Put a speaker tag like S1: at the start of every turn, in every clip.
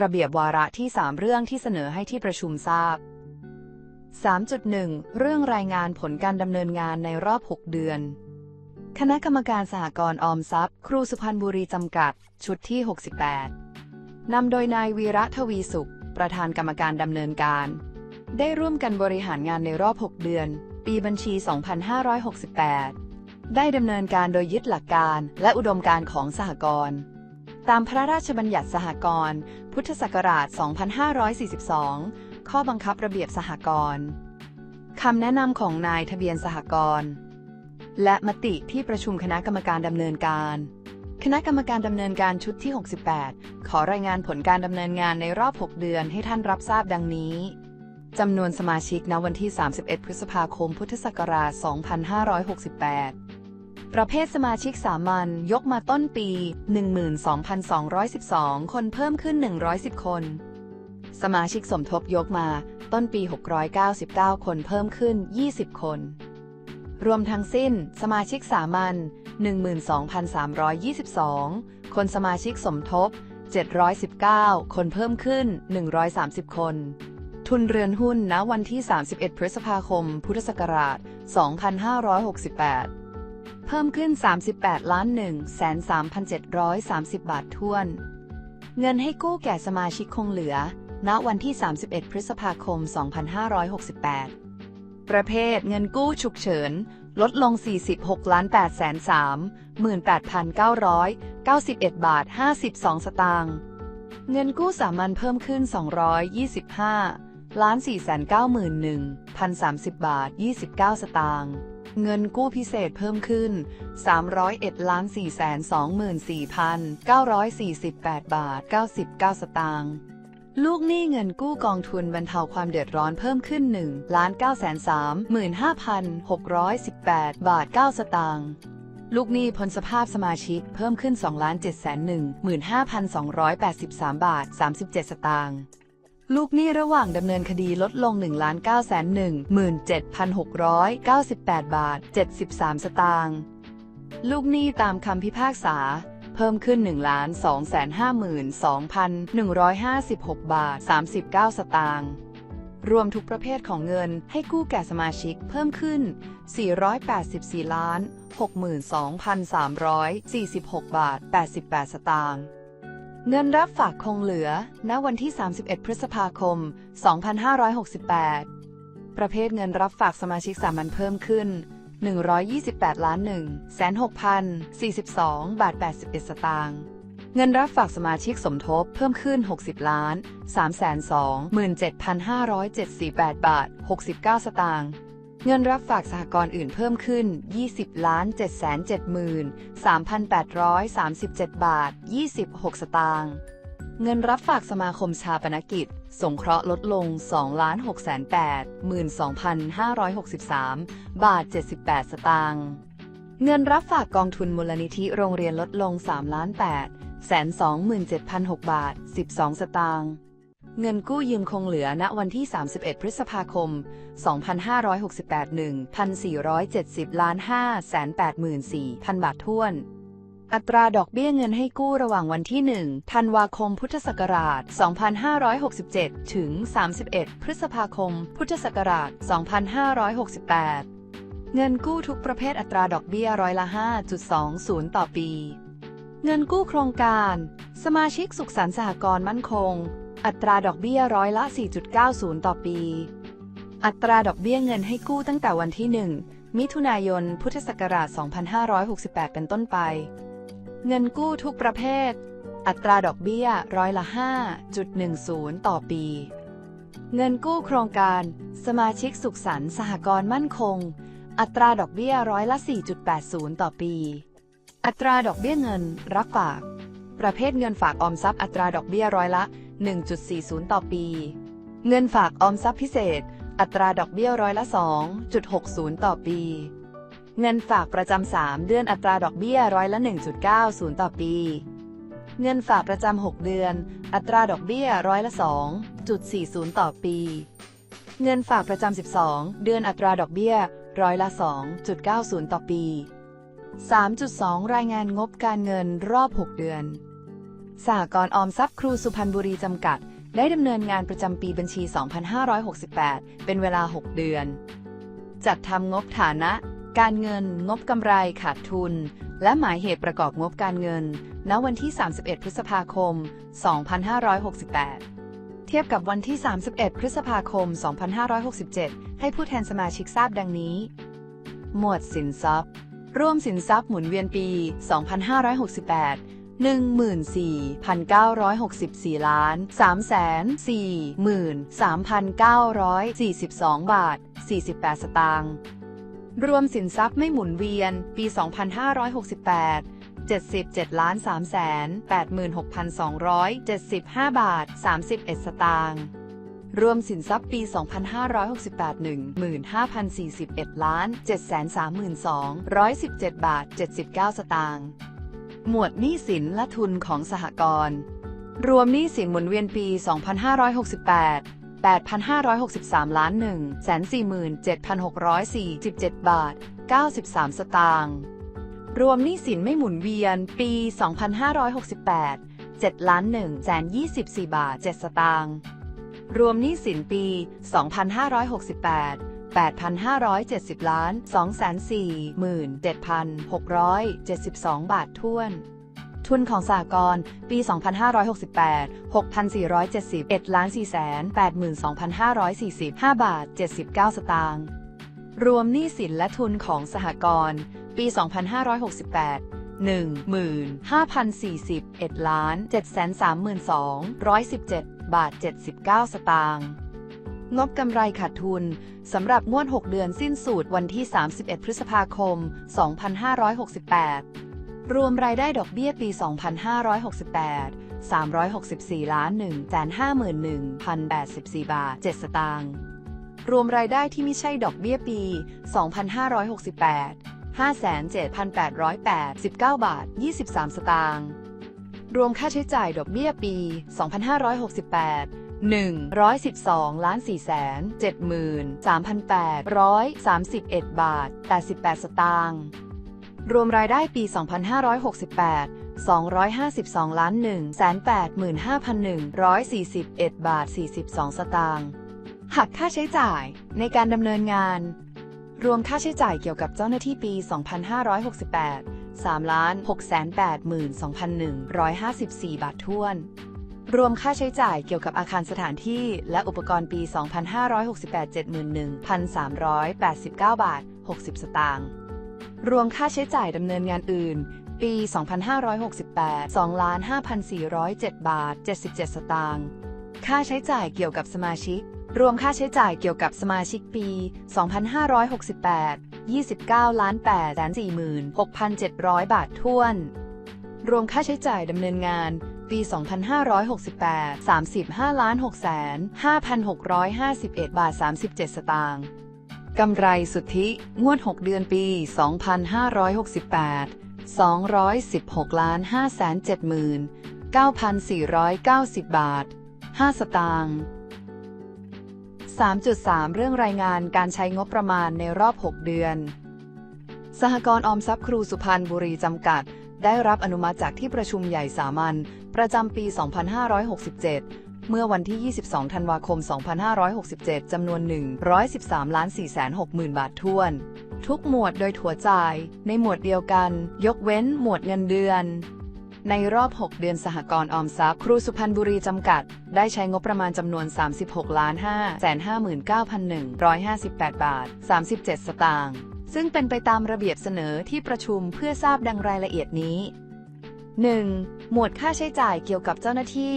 S1: ระเบียบวาระที่ 3 เรื่องที่เสนอให้ที่ประชุมทราบ 3.1 เรื่องรายงานผลการดำเนินงานในรอบ 6 เดือน คณะกรรมการสหกรณ์ออมทรัพย์ ครูสุพรรณบุรีจำกัด ชุดที่ 68 นำโดยนายวีระทวีสุข ประธานกรรมการดำเนินการ ได้ร่วมกันบริหารงานในรอบ 6 เดือน ปีบัญชี 2568 ได้ดำเนินการโดยยึดหลักการและอุดมการณ์ของสหกรณ์ ตามพระราชบัญญัติสหกรณ์พุทธศักราช 2542 ข้อบังคับระเบียบสหกรณ์คำแนะนำของนายทะเบียนสหกรณ์และมติที่ประชุมคณะกรรมการดำเนินการ คณะกรรมการดำเนินการชุดที่ 68 ขอรายงานผลการดำเนินงานในรอบ 6 เดือนให้ท่านรับทราบดังนี้จำนวนสมาชิกณวันที่ 31 พฤษภาคม พุทธศักราช 2568 ประเภทสมาชิกสามัญยกมาต้นปี 12,212 คนเพิ่มขึ้น 110 คน สมาชิกสมทบยกมาต้นปี 699 คนเพิ่มขึ้น 20 คน รวมทั้งสิ้น สมาชิกสามัญ12,322 คนสมาชิกสมทบ 719 คนเพิ่มขึ้น 130 คน ทุนเรือนหุ้นณวันที่ 31 พฤษภาคม พุทธศักราช 2568 เพิ่มขึ้น 38ล้าน1 3,730 บาทท้วน เงินให้กู้แก่สมาชิกคงเหลือ ณ วันที่ 31 พฤษภาคม 2568 ประเภทเงินกู้ฉุกเฉิน ลดลง 46ล้าน8 3 18,991 บาท 52 สตางค์ เงินกู้สามัญเพิ่มขึ้น 225ล้าน4 9 1 0 3 0 บาท 29 สตางค์ เงินกู้พิเศษเพิ่มขึ้น 301ล้าน4 24,948 บาท 99 สตางค์ลูกหนี้เงินกู้กองทุนบรรเทาความเดือดร้อนเพิ่มขึ้น1ล้าน9 3 5 6 1 8 บาท 9 สตางค์ลูกหนี้พ้นสภาพสมาชิกเพิ่มขึ้น2ล้าน7 15,283 บาท 37 สตางค์ ลูกหนี้ระหว่างดำเนินคดีลดลง 1 9 1 17,698 บาท 73 สตางค์ลูกหนี้ตามคำพิพากษา เพิ่มขึ้น 1 2 5 2 156 บาท 39 สตางค์รวมทุกประเภทของเงินให้กู้แก่สมาชิกเพิ่มขึ้น 484ล้าน62,346 บาท 88 สตางค์ เงินรับฝากคงเหลือ ณ วันที่ 31 พฤษภาคม 2568 ประเภทเงินรับฝากสมาชิกสามัญเพิ่มขึ้น 128ล้าน1 6,042 บาท 81 สตางค์เงินรับฝากสมาชิกสมทบเพิ่มขึ้น 60 ล้าน 3 2 7 5 7 4 8 บาท 69 สตางค์ เงินรับฝากสหกรณ์อื่นเพิ่มขึ้น 20ล้าน7 7 3,837 บาท 26 สตางค์ เงินรับฝากสมาคมชาปนกิจ สงเคราะห์ลดลง 2 6 8 12,563 บาท 78 สตางค์ เงินรับฝากกองทุนมูลนิธิโรงเรียนลดลง3ล้าน8 2 7 0 0 6 บาท 12 สตางค์ เงินกู้ยืมคงเหลือณวันที่ 31 พฤษภาคม 2568 1,470ล้าน5แสน84,000 บาทท้วน อัตราดอกเบี้ยเงินให้กู้ระหว่างวันที่ 1 ธันวาคม พุทธศักราช 2567 ถึง 31 พฤษภาคม พุทธศักราช 2568 เงินกู้ทุกประเภทอัตราดอกเบี้ยร้อยละ 5.20 ต่อปี เงินกู้โครงการ สมาชิกสุขสันต์สหกรณ์มั่นคง อัตราดอกเบี้ยร้อยละ 4.90 ต่อปี อัตราดอกเบี้ยเงินให้กู้ตั้งแต่วันที่ 1 มิถุนายน พุทธศักราช 2568 เป็นต้นไป เงินกู้ทุกประเภท อัตราดอกเบี้ยร้อยละ 5.10 ต่อปี เงินกู้โครงการ สมาชิกสุขสันต์สหกรณ์มั่นคง อัตราดอกเบี้ยร้อยละ 4.80 ต่อปี อัตราดอกเบี้ยเงินรับฝาก ประเภทเงินฝากออมทรัพย์อัตราดอกเบี้ยร้อยละ 1.40 ต่อปี เงินฝากออมทรัพย์พิเศษ อัตราดอกเบี้ยร้อยละ 2.60 ต่อปี เงินฝากประจำ 3 เดือนอัตราดอกเบี้ยร้อยละ 1.90 ต่อปี เงินฝากประจำ 6 เดือน อัตราดอกเบี้ยร้อยละ 2.40 ต่อปี เงินฝากประจำ 12 เดือนอัตราดอกเบี้ยร้อยละ 2.90 ต่อปี 3.2 รายงานงบการเงินรอบ 6 เดือน สหกรณ์ออมทรัพย์ครูสุพรรณบุรีจำกัด ได้ดำเนินงานประจำปีบัญชี 2568 เป็นเวลา 6 เดือน จัดทำงบฐานะ การเงิน งบกำไรขาดทุน และหมายเหตุประกอบงบการเงิน ณ วันที่ 31 พฤษภาคม 2568เทียบกับวันที่ 31 พฤษภาคม 2567 ให้ผู้แทนสมาชิกทราบดังนี้ หมวดสินทรัพย์ ร่วมสินทรัพย์หมุนเวียนปี 2568 14,964 ล้าน 343,942 บาท 48 สตางค์ รวมสินทรัพย์ไม่หมุนเวียน ปี 2568 77ล้าน3แสน86,275 บาท 31 สตางค์ รวมสินทรัพย์ปี 2568 15,041ล้าน732,117 บาท 79 สตางค์ หมวดหนี้สินและทุนของสหกรณ์รวมหนี้สินหมุนเวียนปี 2568 8,563 ล้าน 1 47,647 บาท 93 สตางค์ รวมหนี้สินไม่หมุนเวียนปี 2568 7ล้าน1แสน24 บาท 7 สตางค์ รวมหนี้สินปี 2568 8,570 ล้าน 247,672 บาทท้วนทุนของสหกรณ์ปี 2568 6,471ล้าน482,545บาท 79 สตางค์ รวมหนี้สินและทุนของสหกรณ์ปี 2568 15,041ล้าน732,117 บาท 79 สตางค์ งบกำไรขาดทุน สำหรับงวด 6 เดือนสิ้นสุดวันที่ 31 พฤษภาคม 2568 รวมรายได้ดอกเบี้ยปี 2568 364ล้าน151,084 บาท 7 สตางค์ รวมรายได้ที่ไม่ใช่ดอกเบี้ยปี 2568 57,889บาท 23 สตางค์ รวมค่าใช้จ่ายดอกเบี้ยปี 2568 112ล้าน4แสน73,831 บาท 88 สตางค์รวมรายได้ปี 2568 252ล้าน1 85,141 บาท 42 สตางค์หักค่าใช้จ่ายในการดำเนินงาน รวมค่าใช้จ่ายเกี่ยวกับเจ้าหน้าที่ปี 2568 3 682,154 บาทท้วน รวมค่าใช้จ่ายเกี่ยวกับอาคารสถานที่และอุปกรณ์ปี 2568 71,389 บาท 60 สตางค์ รวมค่าใช้จ่ายดำเนินงานอื่น ปี 2568 2,5407 บาท 77 สตางค์ ค่าใช้จ่ายเกี่ยวกับสมาชิก รวมค่าใช้จ่ายเกี่ยวกับสมาชิกปี 2568 29ล้าน8 46,700 บาทท้วน รวมค่าใช้จ่ายดำเนินงาน ปี 2568 35ล้าน6แสน5,651 บาท 37 สตางค์กำไรสุทธิ งวด 6 เดือนปี 2568 216ล้าน5แสน7 9,490 บาท 5 สตางค์ 3.3 เรื่องรายงานการใช้งบประมาณในรอบ 6 เดือน สหกรณ์ออมทรัพย์ครูสุพรรณบุรีจำกัด ได้รับอนุมัติจากที่ประชุมใหญ่สามัญประจำปี 2567 เมื่อวันที่ 22 ธันวาคม 2567 จำนวน 113ล้าน4 6 0 0 0 0 บาททวน ทุกหมวดโดยถัวจ่าย ในหมวดเดียวกัน ยกเว้นหมวดเงินเดือนในรอบ 6 เดือนสหกรณ์ออมทรัพย์ครูสุพรรณบุรีจำกัด ได้ใช้งบประมาณจำนวน 36,559,158 บาท 37 สตางค์ ซึ่งเป็นไปตามระเบียบเสนอที่ประชุมเพื่อทราบดังรายละเอียดนี้ 1. หมวดค่าใช้จ่ายเกี่ยวกับเจ้าหน้าที่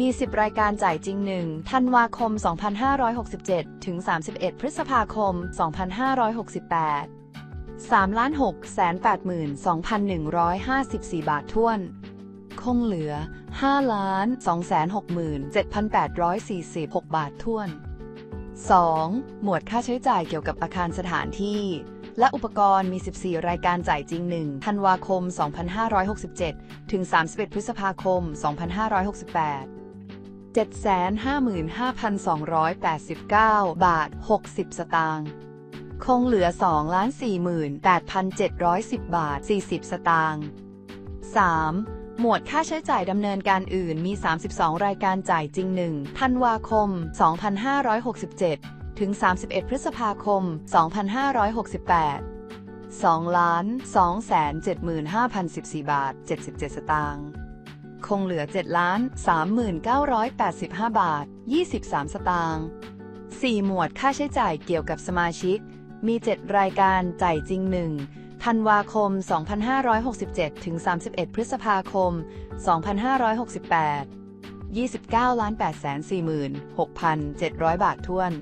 S1: มี 10 รายการจ่ายจริง 1 ธันวาคม 2567 ถึง 31 พฤษภาคม 2568 3ล้าน6แสน82,154 บาทท้วน คงเหลือ 5 ล้าน2แสน67,846 บาทท้วน 2. หมวดค่าใช้จ่ายเกี่ยวกับอาคารสถานที่ และอุปกรณ์มี 14 รายการจ่ายจริง 1 ธันวาคม 2567 ถึง 31 พฤษภาคม 2568 755,289 บาท 60 สตางค์คงเหลือ 2 48,710 บาท 40 สตางค์ 3. หมวดค่าใช้จ่ายดำเนินการอื่นมี 32 รายการจ่ายจริง 1 ธันวาคม 2567 ถึง 31 พฤษภาคม 2568 2ล้าน2 7 5 0 14 บาท 77 สตางค์ คงเหลือ 7 ล้าน 3985 บาท 23 สตางค์ 4 หมวดค่าใช้จ่ายเกี่ยวกับสมาชิก มี 7 รายการจ่ายจริง 1 ธันวาคม 2567 ถึง 31 พฤษภาคม 2568 29 ล้าน8 4 6 700 บาทท้วน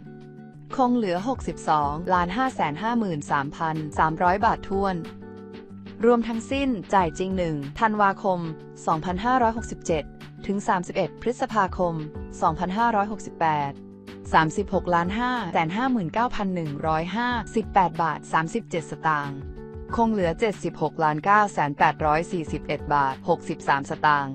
S1: คงเหลือ 62ล้าน5 5 3 300 บาททวน รวมทั้งสิ้นจ่ายจริง 1 ธันวาคม 2567 ถึง 31 พฤษภาคม 2568 36ล้าน5แสน59,105 18 บาท 37 สตางค์คงเหลือ 76ล้าน9แสน841 บาท 63 สตางค์